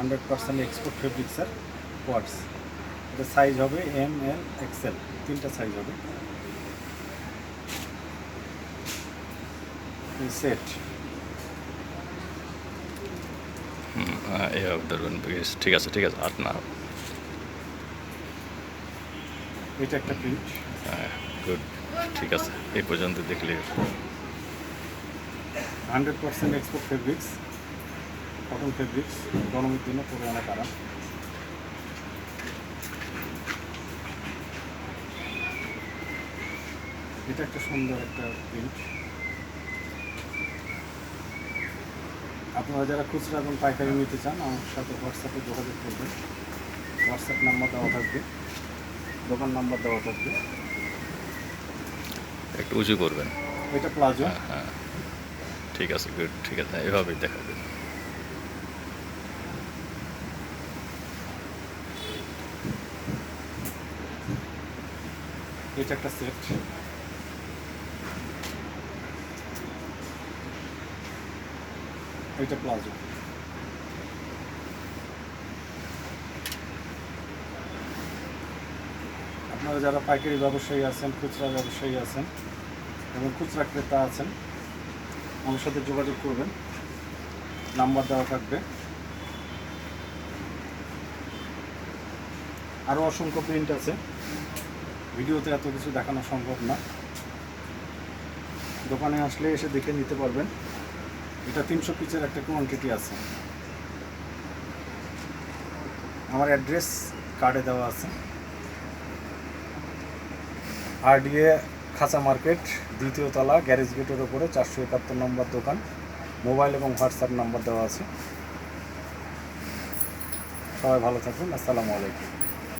Hundred percent export ফেব্রিক্সের কোয়ার্টস এটা সাইজ হবে এম এল এক্সেল তিনটা সাইজ হবে। সেট হ্যাঁ, এইভাবে ধরবেন ঠিক আছে ঠিক আছে আর না। এটা একটা প্রিন্ট হ্যাঁ গুড ঠিক আছে এই পর্যন্ত দেখলে। Hundred percent export fabrics cotton fabrics গরমের জন্য পরে অনেক আরাম এটা একটা সুন্দর একটা প্রিন্ট আপনারা যারা খুচরা এবং পাইকারি নিতে চান আমার সাথে হোয়াটসঅ্যাপে যোগাযোগ করবেন। হোয়াটসঅ্যাপ নাম্বার দেওয়া থাকবে। দোকান নাম্বার দেওয়া থাকবে। একটু উঁচু করবেন। এটা প্লাজো। হ্যাঁ হ্যাঁ। ঠিক আছে গুড ঠিক আছে এভাবেই দেখাবেন। এটা একটা সেট এটা প্লাজো। আপনারা যারা পাইকারি ব্যবসায়ী আছেন, খুচরা ব্যবসায়ী আছেন এবং খুচরা ক্রেতা আছেন, আমার সাথে যোগাযোগ করবেন। নাম্বার দেওয়া থাকবে। আরও অসংখ্য প্রিন্ট আছে। ভিডিওতে এত কিছু দেখানো সম্ভব না। দোকানে আসলে এসে দেখে নিতে পারবেন। এটা তিনশো পিসের একটা কোয়ান্টিটি আছে। আমার অ্যাড্রেস কার্ডে দেওয়া আছে। আরডিএ খাঁচা মার্কেট দ্বিতীয় তলা গ্যারেজ গেটের ওপরে চারশো একাত্তর নম্বর দোকান। মোবাইল এবং হোয়াটসঅ্যাপ নাম্বার দেওয়া আছে। সবাই ভালো থাকবেন। আসসালামু আলাইকুম।